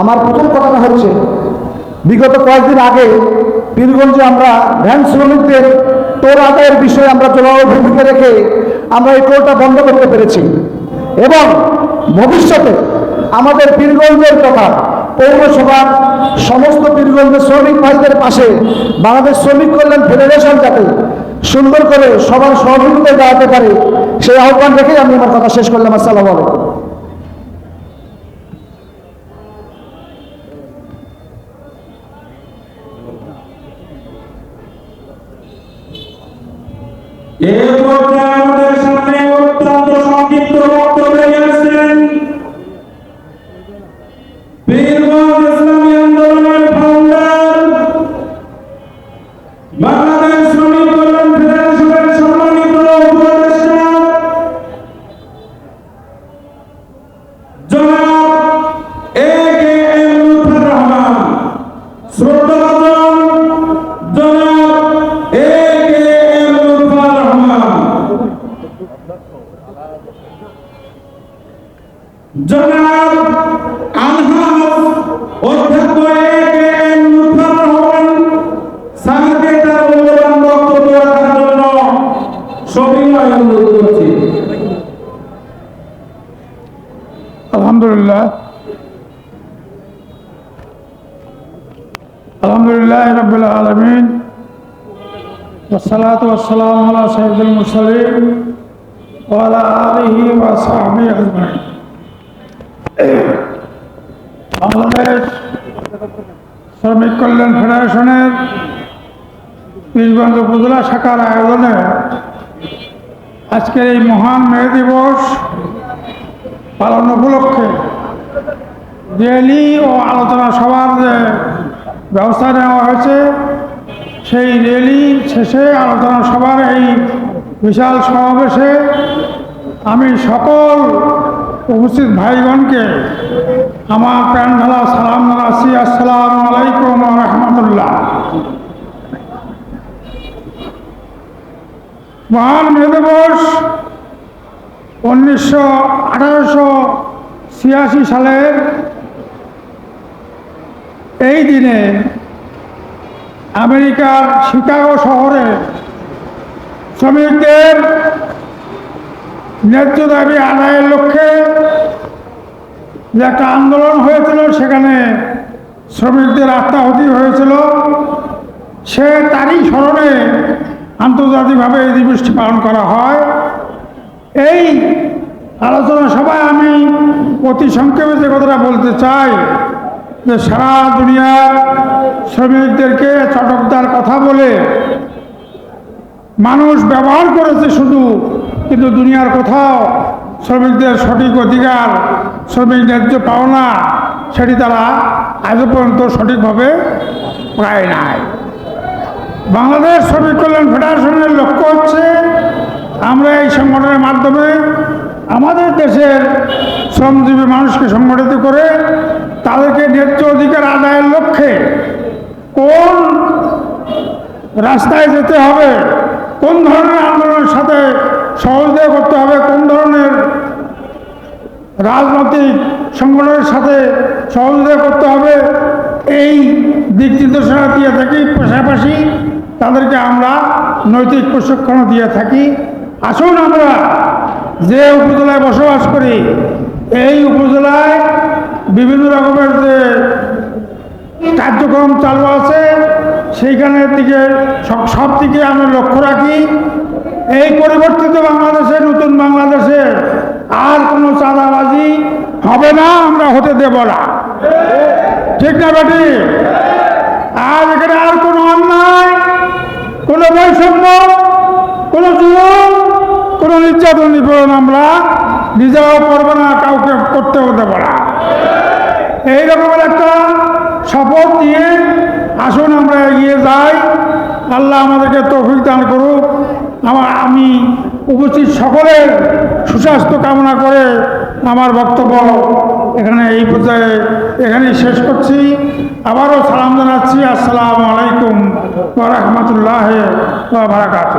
আমার প্রথম কথাটা হচ্ছে, বিগত কয়েকদিন আগে পীরগঞ্জে আমরা ভ্যান শ্রমিকদের টোল আদায়ের বিষয়ে আমরা জোরালো ভূমিকা রেখে আমরা এই টোলটা বন্ধ করতে পেরেছি। এবং ভবিষ্যতে আমাদের পীরগঞ্জের কথা পৌরসভার সমস্ত পীরগঞ্জের শ্রমিক ভাইদের পাশে বাংলাদেশ শ্রমিক কল্যাণ ফেডারেশন যাতে সুন্দর করে সবার সহযোগিতায় দাঁড়াতে পারে, সেই আহ্বান রেখেই আমি আমার কথা শেষ করলাম। আসসালামু আলাইকুম। এ পর্যায়ে অত্যন্ত সংক্ষিপ্ত বক্তব্য আসছেন বীরগঞ্জ ইসলামী শ্রমিক কল্যাণ ফেডারেশনের সম্মানিত উপদেষ্টা এ কে এম শ্রদ্ধাভাজন জনাব আলহাজ অধ্যক্ষ A K M Lutfar Rahman স্যারকে তার মূল্যবান বক্তব্য রাখার জন্য সবিনয় অনুরোধ করছি আলহামদুলিল্লাহ আলহামদুলিল্লাহ রবিল আলমিন والصلاة والسلام على سيد المرسلين وعلى آله وصحبه أجمعين বাংলাদেশ শ্রমিক কল্যাণ ফেডারেশনের পীরগঞ্জ উপজেলা শাখার আয়োজনে আজকের এই মহান মে দিবস পালন উপলক্ষে র্যালি ও আলোচনা সভার যে ব্যবস্থা নেওয়া হয়েছে, সেই র্যালি শেষে আলোচনা সভার এই বিশাল সমাবেশে আমি সকল উপস্থিত ভাইগণকে আমার প্রাণ ঢালা সালাম জানাচ্ছি। আসসালামু আলাইকুম রহমতুল্লাহ। মহান মে দিবস উনিশশো আঠারোশো ছিয়াশি সালের এই দিনে আমেরিকার শিকাগো শহরে শ্রমিকদের ন্যায্য দাবি আদায়ের লক্ষ্যে যে একটা আন্দোলন হয়েছিল, সেখানে শ্রমিকদের আত্মাহতি হয়েছিল। সে তারই স্মরণে আন্তর্জাতিকভাবে এই দিবসটি পালন করা হয়। এই আলোচনা সভায় আমি অতি সংক্ষেপে যে কথাটা বলতে চাই, যে সারা দুনিয়ার শ্রমিকদেরকে চটকদার কথা বলে মানুষ ব্যবহার করেছে শুধু কিন্তু দুনিয়ার কোথাও শ্রমিকদের সঠিক অধিকার, শ্রমিক ন্যায্য পাওনা, সেটি তারা আজও পর্যন্ত সঠিকভাবে পায় নাই। বাংলাদেশ শ্রমিক কল্যাণ ফেডারেশনের লক্ষ্য হচ্ছে আমরা এই সংগঠনের মাধ্যমে আমাদের দেশের শ্রমজীবী মানুষকে সংগঠিত করে তাদেরকে ন্যায্য অধিকার আদায়ের লক্ষ্যে কোন রাস্তায় যেতে হবে, কোন ধরনের আন্দোলনের সাথে সহযোগিতা করতে হবে। কোন ধরনের রাজনৈতিক সংগঠনের সাথে সহযোগিতা করতে হবে, এই দিক নির্দেশনা দিয়ে থাকি। পাশাপাশি তাদেরকে আমরা নৈতিক প্রশিক্ষণ দিয়ে থাকি। আসুন আমরা যে উপজেলায় বসবাস করি, এই উপজেলায় বিভিন্ন রকমের যে কার্যক্রম চালু আছে, সেইখানের দিকে সব সব দিকে আমরা লক্ষ্য রাখি। এই পরিবর্তিত বাংলাদেশে, নতুন বাংলাদেশে আর কোনো চাঁদাবাজি হবে না, আমরা হতে দেব না। ঠিক না বেটি? আর এখানে আর কোনো অন্যায়, কোনো বৈষম্য, কোনো জুলুম, কোনো নির্যাতন নিপীড়ন আমরা নিজেরাও করব না, কাউকে করতেও দেব না। এই রকমের একটা শপথ নিয়ে আসুন, আমরা এগিয়ে যাই। আল্লাহ আমাদেরকে তৌফিক দান করুক। আমার আমি উপস্থিত সকলের সুস্বাস্থ্য কামনা করে আমার বক্তব্য এখানে এই পর্যায়ে এখানেই শেষ করছি। আবারও সালাম জানাচ্ছি। আসসালামু আলাইকুম রহমতুল্লাহ বারাকাত